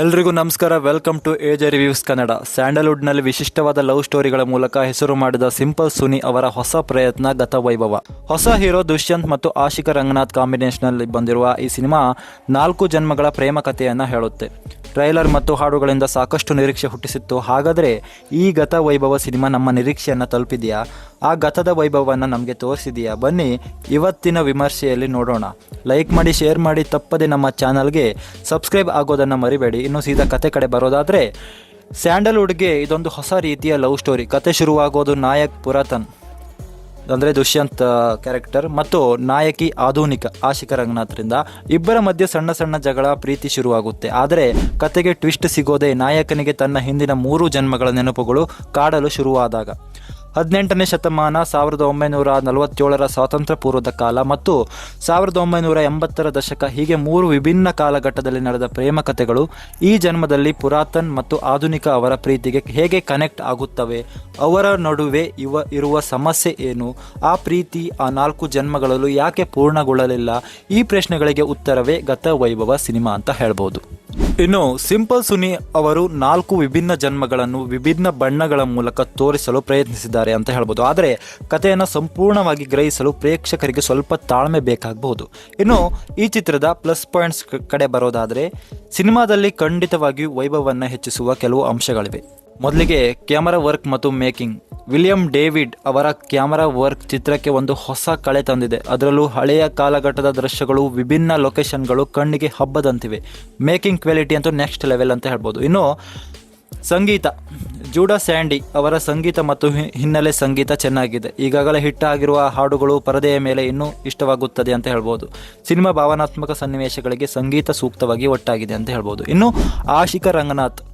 ಎಲ್ರಿಗೂ ನಮಸ್ಕಾರ. Welcome to AJ reviews Kannada ಸ್ಯಾಂಡಲ್ವುಡ್ನಲ್ಲಿ ವಿಶಿಷ್ಟವಾದ ಲವ್ ಸ್ಟೋರಿಗಳ ಮೂಲಕ ಹೆಸರು ಮಾಡಿದ ಸಿಂಪಲ್ ಸುನಿ ಅವರ ಹೊಸ ಪ್ರಯತ್ನ ಗತ ವೈಭವ. ಹೊಸ ಹೀರೋ ದುಷ್ಯಂತ್ ಮತ್ತು ಆಶಿಕ ರಂಗನಾಥ್ ಕಾಂಬಿನೇಷನ್ನಲ್ಲಿ ಬಂದಿರುವ ಈ ಸಿನಿಮಾ ನಾಲ್ಕು ಜನ್ಮಗಳ ಪ್ರೇಮ ಕಥೆಯನ್ನು ಹೇಳುತ್ತೆ. ಟ್ರೈಲರ್ ಮತ್ತು ಹಾಡುಗಳಿಂದ ಸಾಕಷ್ಟು ನಿರೀಕ್ಷೆ ಹುಟ್ಟಿಸಿತ್ತು. ಹಾಗಾದರೆ ಈ ಗತ ವೈಭವ ಸಿನಿಮಾ ನಮ್ಮ ನಿರೀಕ್ಷೆಯನ್ನು ತಲುಪಿದೆಯಾ? ಆ ಗತದ ವೈಭವವನ್ನು ನಮಗೆ ತೋರಿಸಿದೆಯಾ? ಬನ್ನಿ ಇವತ್ತಿನ ವಿಮರ್ಶೆಯಲ್ಲಿ ನೋಡೋಣ. ಲೈಕ್ ಮಾಡಿ ಶೇರ್ ಮಾಡಿ, ತಪ್ಪದೆ ನಮ್ಮ ಚಾನಲ್ಗೆ ಸಬ್ಸ್ಕ್ರೈಬ್ ಆಗೋದನ್ನು ಮರಿಬೇಡಿ. ಇನ್ನು ಸೀದಾ ಕತೆ ಕಡೆ ಬರೋದಾದರೆ ಸ್ಯಾಂಡಲ್ವುಡ್ಗೆ ಇದೊಂದು ಹೊಸ ರೀತಿಯ ಲವ್ ಸ್ಟೋರಿ. ಕತೆ ಶುರುವಾಗೋದು ನಾಯಕ್ ಪುರಾತನ್ ಅಂದರೆ ದುಷ್ಯಂತ್ ಕ್ಯಾರೆಕ್ಟರ್ ಮತ್ತು ನಾಯಕಿ ಆಧುನಿಕ ಆಶಿಕ ರಂಗನಾಥ್ರಿಂದ. ಇಬ್ಬರ ಮಧ್ಯೆ ಸಣ್ಣ ಸಣ್ಣ ಜಗಳ, ಪ್ರೀತಿ ಶುರುವಾಗುತ್ತೆ. ಆದರೆ ಕತೆಗೆ ಟ್ವಿಸ್ಟ್ ಸಿಗೋದೇ ನಾಯಕನಿಗೆ ತನ್ನ ಹಿಂದಿನ ಮೂರು ಜನ್ಮಗಳ ನೆನಪುಗಳು ಕಾಡಲು ಶುರುವಾದಾಗ. ಹದಿನೆಂಟನೇ ಶತಮಾನ, ಸಾವಿರದ ಒಂಬೈನೂರ ನಲವತ್ತೇಳರ ಸ್ವಾತಂತ್ರ್ಯ ಪೂರ್ವದ ಕಾಲ ಮತ್ತು ಸಾವಿರದ ಒಂಬೈನೂರ ಎಂಬತ್ತರ ದಶಕ ಹೀಗೆ ಮೂರು ವಿಭಿನ್ನ ಕಾಲಘಟ್ಟದಲ್ಲಿ ನಡೆದ ಪ್ರೇಮ ಕಥೆಗಳು ಈ ಜನ್ಮದಲ್ಲಿ ಪುರಾತನ್ ಮತ್ತು ಆಧುನಿಕ ಅವರ ಪ್ರೀತಿಗೆ ಹೇಗೆ ಕನೆಕ್ಟ್ ಆಗುತ್ತವೆ, ಅವರ ನಡುವೆ ಇವ, ಇರುವ ಸಮಸ್ಯೆ ಏನು, ಆ ಪ್ರೀತಿ, ಆ ನಾಲ್ಕು ಜನ್ಮಗಳಲ್ಲೂ ಯಾಕೆ ಪೂರ್ಣಗೊಳ್ಳಲಿಲ್ಲ, ಈ ಪ್ರಶ್ನೆಗಳಿಗೆ ಉತ್ತರವೇ ಗತ ವೈಭವ ಸಿನಿಮಾ ಅಂತ ಹೇಳ್ಬೋದು. ಇನ್ನು ಸಿಂಪಲ್ ಸುನಿ ಅವರು ನಾಲ್ಕು ವಿಭಿನ್ನ ಜನ್ಮಗಳನ್ನು ವಿಭಿನ್ನ ಬಣ್ಣಗಳ ಮೂಲಕ ತೋರಿಸಲು ಪ್ರಯತ್ನಿಸಿದ್ದಾರೆ ಅಂತ ಹೇಳ್ಬೋದು. ಆದರೆ ಕಥೆಯನ್ನು ಸಂಪೂರ್ಣವಾಗಿ ಗ್ರಹಿಸಲು ಪ್ರೇಕ್ಷಕರಿಗೆ ಸ್ವಲ್ಪ ತಾಳ್ಮೆ ಬೇಕಾಗಬಹುದು. ಇನ್ನು ಈ ಚಿತ್ರದ ಪ್ಲಸ್ ಪಾಯಿಂಟ್ಸ್ ಕಡೆ ಬರೋದಾದರೆ, ಸಿನಿಮಾದಲ್ಲಿ ಖಂಡಿತವಾಗಿಯೂ ವೈಭವವನ್ನು ಹೆಚ್ಚಿಸುವ ಕೆಲವು ಅಂಶಗಳಿವೆ. ಮೊದಲಿಗೆ ಕ್ಯಾಮರಾ ವರ್ಕ್ ಮತ್ತು ಮೇಕಿಂಗ್. ವಿಲಿಯಂ ಡೇವಿಡ್ ಅವರ ಕ್ಯಾಮರಾ ವರ್ಕ್ ಚಿತ್ರಕ್ಕೆ ಒಂದು ಹೊಸ ಕಳೆ ತಂದಿದೆ. ಅದರಲ್ಲೂ ಹಳೆಯ ಕಾಲಘಟ್ಟದ ದೃಶ್ಯಗಳು, ವಿಭಿನ್ನ ಲೊಕೇಶನ್ಗಳು ಕಣ್ಣಿಗೆ ಹಬ್ಬದಂತಿವೆ. ಮೇಕಿಂಗ್ ಕ್ವಾಲಿಟಿ ಅಂತೂ ನೆಕ್ಸ್ಟ್ ಲೆವೆಲ್ ಅಂತ ಹೇಳ್ಬೋದು. ಇನ್ನು ಸಂಗೀತ. ಜೂಡಾ ಸ್ಯಾಂಡಿ ಅವರ ಸಂಗೀತ ಮತ್ತು ಹಿನ್ನೆಲೆ ಸಂಗೀತ ಚೆನ್ನಾಗಿದೆ. ಈಗಾಗಲೇ ಹಿಟ್ ಆಗಿರುವ ಹಾಡುಗಳು ಪರದೆಯ ಮೇಲೆ ಇನ್ನೂ ಇಷ್ಟವಾಗುತ್ತದೆ ಅಂತ ಹೇಳ್ಬೋದು. ಸಿನಿಮಾ ಭಾವನಾತ್ಮಕ ಸನ್ನಿವೇಶಗಳಿಗೆ ಸಂಗೀತ ಸೂಕ್ತವಾಗಿ ಒಟ್ಟಾಗಿದೆ ಅಂತ ಹೇಳ್ಬೋದು. ಇನ್ನು ಆಶಿಕಾ ರಂಗನಾಥ್.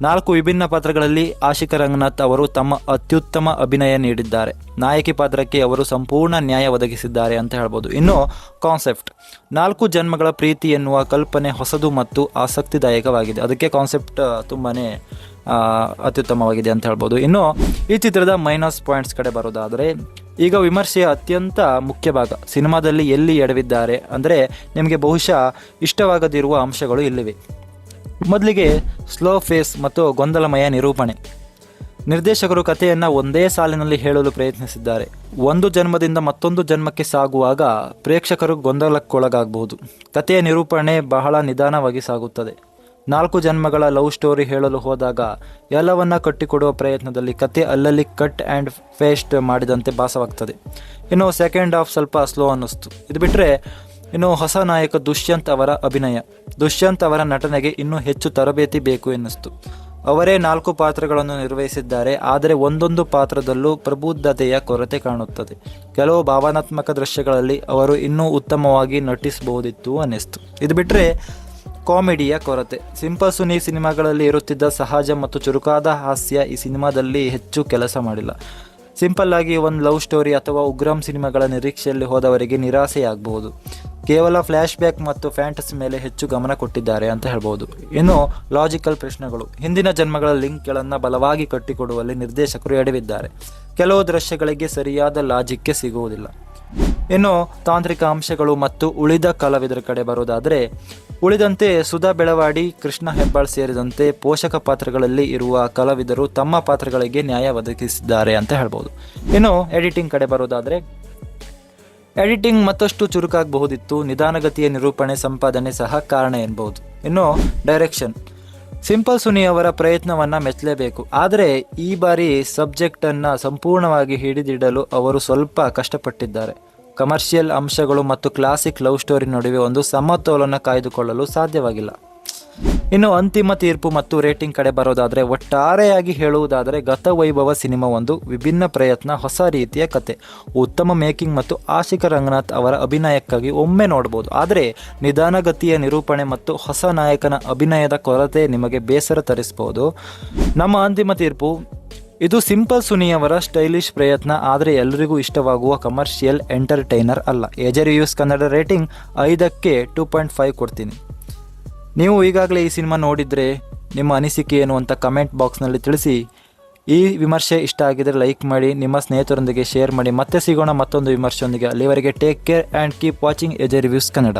ನಾಲ್ಕು ವಿಭಿನ್ನ ಪಾತ್ರಗಳಲ್ಲಿ ಆಶಿಕ ರಂಗನಾಥ್ ಅವರು ತಮ್ಮ ಅತ್ಯುತ್ತಮ ಅಭಿನಯ ನೀಡಿದ್ದಾರೆ. ನಾಯಕಿ ಪಾತ್ರಕ್ಕೆ ಅವರು ಸಂಪೂರ್ಣ ನ್ಯಾಯ ಒದಗಿಸಿದ್ದಾರೆ ಅಂತ ಹೇಳ್ಬೋದು. ಇನ್ನು ಕಾನ್ಸೆಪ್ಟ್. ನಾಲ್ಕು ಜನ್ಮಗಳ ಪ್ರೀತಿ ಎನ್ನುವ ಕಲ್ಪನೆ ಹೊಸದು ಮತ್ತು ಆಸಕ್ತಿದಾಯಕವಾಗಿದೆ. ಅದಕ್ಕೆ ಕಾನ್ಸೆಪ್ಟ್ ತುಂಬಾ ಅತ್ಯುತ್ತಮವಾಗಿದೆ ಅಂತ ಹೇಳ್ಬೋದು. ಇನ್ನು ಈ ಚಿತ್ರದ ಮೈನಸ್ ಪಾಯಿಂಟ್ಸ್ ಕಡೆ ಬರೋದಾದರೆ, ಈಗ ವಿಮರ್ಶೆಯ ಅತ್ಯಂತ ಮುಖ್ಯ ಭಾಗ, ಸಿನಿಮಾದಲ್ಲಿ ಎಲ್ಲಿ ಎಡವಿದ್ದಾರೆ ಅಂದರೆ ನಿಮಗೆ ಬಹುಶಃ ಇಷ್ಟವಾಗದಿರುವ ಅಂಶಗಳು ಇಲ್ಲಿವೆ. ಮೊದಲಿಗೆ ಸ್ಲೋ ಫೇಸ್ ಮತ್ತು ಗೊಂದಲಮಯ ನಿರೂಪಣೆ. ನಿರ್ದೇಶಕರು ಕಥೆಯನ್ನು ಒಂದೇ ಸಾಲಿನಲ್ಲಿ ಹೇಳಲು ಪ್ರಯತ್ನಿಸಿದ್ದಾರೆ. ಒಂದು ಜನ್ಮದಿಂದ ಮತ್ತೊಂದು ಜನ್ಮಕ್ಕೆ ಸಾಗುವಾಗ ಪ್ರೇಕ್ಷಕರು ಗೊಂದಲಕ್ಕೊಳಗಾಗಬಹುದು. ಕಥೆಯ ನಿರೂಪಣೆ ಬಹಳ ನಿಧಾನವಾಗಿ ಸಾಗುತ್ತದೆ. ನಾಲ್ಕು ಜನ್ಮಗಳ ಲವ್ ಸ್ಟೋರಿ ಹೇಳಲು ಹೋದಾಗ ಎಲ್ಲವನ್ನ ಕಟ್ಟಿಕೊಡುವ ಪ್ರಯತ್ನದಲ್ಲಿ ಕತೆ ಅಲ್ಲಲ್ಲಿ ಕಟ್ ಆ್ಯಂಡ್ ಫೇಸ್ಟ್ ಮಾಡಿದಂತೆ ಭಾಸವಾಗ್ತದೆ. ಇನ್ನು ಸೆಕೆಂಡ್ ಹಾಫ್ ಸ್ವಲ್ಪ ಸ್ಲೋ ಅನ್ನಿಸ್ತು. ಇದು ಬಿಟ್ಟರೆ ಇನ್ನು ಹೊಸ ನಾಯಕ ದುಷ್ಯಂತ್ ಅವರ ಅಭಿನಯ. ದುಷ್ಯಂತ್ ಅವರ ನಟನೆಗೆ ಇನ್ನೂ ಹೆಚ್ಚು ತರಬೇತಿ ಬೇಕು ಎನ್ನಿಸ್ತು. ಅವರೇ ನಾಲ್ಕು ಪಾತ್ರಗಳನ್ನು ನಿರ್ವಹಿಸಿದ್ದಾರೆ, ಆದರೆ ಒಂದೊಂದು ಪಾತ್ರದಲ್ಲೂ ಪ್ರಬುದ್ಧತೆಯ ಕೊರತೆ ಕಾಣುತ್ತದೆ. ಕೆಲವು ಭಾವನಾತ್ಮಕ ದೃಶ್ಯಗಳಲ್ಲಿ ಅವರು ಇನ್ನೂ ಉತ್ತಮವಾಗಿ ನಟಿಸಬಹುದಿತ್ತು ಅನ್ನಿಸ್ತು. ಇದು ಬಿಟ್ಟರೆ ಕಾಮಿಡಿಯ ಕೊರತೆ. ಸಿಂಪಲ್ ಸುನಿ ಸಿನಿಮಾಗಳಲ್ಲಿ ಇರುತ್ತಿದ್ದ ಸಹಜ ಮತ್ತು ಚುರುಕಾದ ಹಾಸ್ಯ ಈ ಸಿನಿಮಾದಲ್ಲಿ ಹೆಚ್ಚು ಕೆಲಸ ಮಾಡಿಲ್ಲ. ಸಿಂಪಲ್ ಆಗಿ ಒಂದು ಲವ್ ಸ್ಟೋರಿ ಅಥವಾ ಉಗ್ರಂ ಸಿನಿಮಾಗಳ ನಿರೀಕ್ಷೆಯಲ್ಲಿ ಹೋದವರಿಗೆ ನಿರಾಸೆಯಾಗಬಹುದು. ಕೇವಲ ಫ್ಲ್ಯಾಶ್ ಬ್ಯಾಕ್ ಮತ್ತು ಫ್ಯಾಂಟಸಿ ಮೇಲೆ ಹೆಚ್ಚು ಗಮನ ಕೊಟ್ಟಿದ್ದಾರೆ ಅಂತ ಹೇಳ್ಬೋದು. ಇನ್ನು ಲಾಜಿಕಲ್ ಪ್ರಶ್ನೆಗಳು. ಹಿಂದಿನ ಜನ್ಮಗಳ ಲಿಂಕ್ಗಳನ್ನು ಬಲವಾಗಿ ಕಟ್ಟಿಕೊಡುವಲ್ಲಿ ನಿರ್ದೇಶಕರು ಎಡವಿದ್ದಾರೆ. ಕೆಲವು ದೃಶ್ಯಗಳಿಗೆ ಸರಿಯಾದ ಲಾಜಿಕ್ಗೆ ಸಿಗುವುದಿಲ್ಲ. ಇನ್ನು ತಾಂತ್ರಿಕ ಅಂಶಗಳು ಮತ್ತು ಉಳಿದ ಕಲಾವಿದರ ಕಡೆ ಬರೋದಾದರೆ, ಉಳಿದಂತೆ ಸುಧಾ ಬೆಳವಾಡಿ, ಕೃಷ್ಣ ಹೆಬ್ಬಾಳ್ ಸೇರಿದಂತೆ ಪೋಷಕ ಪಾತ್ರಗಳಲ್ಲಿ ಇರುವ ಕಲಾವಿದರು ತಮ್ಮ ಪಾತ್ರಗಳಿಗೆ ನ್ಯಾಯ ಒದಗಿಸಿದ್ದಾರೆ ಅಂತ ಹೇಳ್ಬೋದು. ಇನ್ನು ಎಡಿಟಿಂಗ್ ಕಡೆ ಬರೋದಾದರೆ ಎಡಿಟಿಂಗ್ ಮತ್ತಷ್ಟು ಚುರುಕಾಗಬಹುದಿತ್ತು. ನಿಧಾನಗತಿಯ ನಿರೂಪಣೆ, ಸಂಪಾದನೆ ಸಹ ಕಾರಣ ಎನ್ಬಹುದು. ಇನ್ನು ಡೈರೆಕ್ಷನ್. ಸಿಂಪಲ್ ಸುನಿ ಅವರ ಪ್ರಯತ್ನವನ್ನ ಮೆಚ್ಚಲೇಬೇಕು. ಆದರೆ ಈ ಬಾರಿ ಸಬ್ಜೆಕ್ಟ್ ಅನ್ನ ಸಂಪೂರ್ಣವಾಗಿ ಹಿಡಿದಿಡಲು ಅವರು ಸ್ವಲ್ಪ ಕಷ್ಟಪಟ್ಟಿದ್ದಾರೆ. ಕಮರ್ಷಿಯಲ್ ಅಂಶಗಳು ಮತ್ತು ಕ್ಲಾಸಿಕ್ ಲವ್ ಸ್ಟೋರಿ ನಡುವೆ ಒಂದು ಸಮತೋಲನ ಕಾಯ್ದುಕೊಳ್ಳಲು ಸಾಧ್ಯವಾಗಿಲ್ಲ. ಇನ್ನು ಅಂತಿಮ ತೀರ್ಪು ಮತ್ತು ರೇಟಿಂಗ್ ಕಡೆ ಬರೋದಾದರೆ ಒಟ್ಟಾರೆಯಾಗಿ ಹೇಳುವುದಾದರೆ ಗತ ವೈಭವ ಸಿನಿಮಾ ಒಂದು ವಿಭಿನ್ನ ಪ್ರಯತ್ನ, ಹೊಸ ರೀತಿಯ ಕತೆ. ಉತ್ತಮ ಮೇಕಿಂಗ್ ಮತ್ತು ಆಶಿಕ ರಂಗನಾಥ್ ಅವರ ಅಭಿನಯಕ್ಕಾಗಿ ಒಮ್ಮೆ ನೋಡಬಹುದು ಆದರೆ ನಿಧಾನಗತಿಯ ನಿರೂಪಣೆ ಮತ್ತು ಹೊಸ ನಾಯಕನ ಅಭಿನಯದ ಕೊರತೆ ನಿಮಗೆ ಬೇಸರ ತರಿಸಬಹುದು ನಮ್ಮ ಅಂತಿಮ ತೀರ್ಪು, ಇದು ಸಿಂಪಲ್ ಸುನಿಯವರ ಸ್ಟೈಲಿಶ್ ಪ್ರಯತ್ನ, ಆದರೆ ಎಲ್ಲರಿಗೂ ಇಷ್ಟವಾಗುವ ಕಮರ್ಷಿಯಲ್ ಎಂಟರ್ಟೈನರ್ ಅಲ್ಲ. ಏಜರ್ ಯೂಸ್ ಕನ್ನಡ ರೇಟಿಂಗ್ ಐದಕ್ಕೆ ಟೂ ಪಾಯಿಂಟ್ ಫೈವ್ ಕೊಡ್ತೀನಿ. ನೀವು ಈಗಾಗಲೇ ಈ ಸಿನಿಮಾ ನೋಡಿದರೆ ನಿಮ್ಮ ಅನಿಸಿಕೆ ಏನು ಅಂತ ಕಮೆಂಟ್ ಬಾಕ್ಸ್ನಲ್ಲಿ ತಿಳಿಸಿ. ಈ ವಿಮರ್ಶೆ ಇಷ್ಟ ಆಗಿದ್ರೆ ಲೈಕ್ ಮಾಡಿ, ನಿಮ್ಮ ಸ್ನೇಹಿತರೊಂದಿಗೆ ಶೇರ್ ಮಾಡಿ. ಮತ್ತೆ ಸಿಗೋಣ ಮತ್ತೊಂದು ವಿಮರ್ಶೆಯೊಂದಿಗೆ. ಅಲ್ಲಿವರೆಗೆ take care and keep watching AJ reviews Kannada.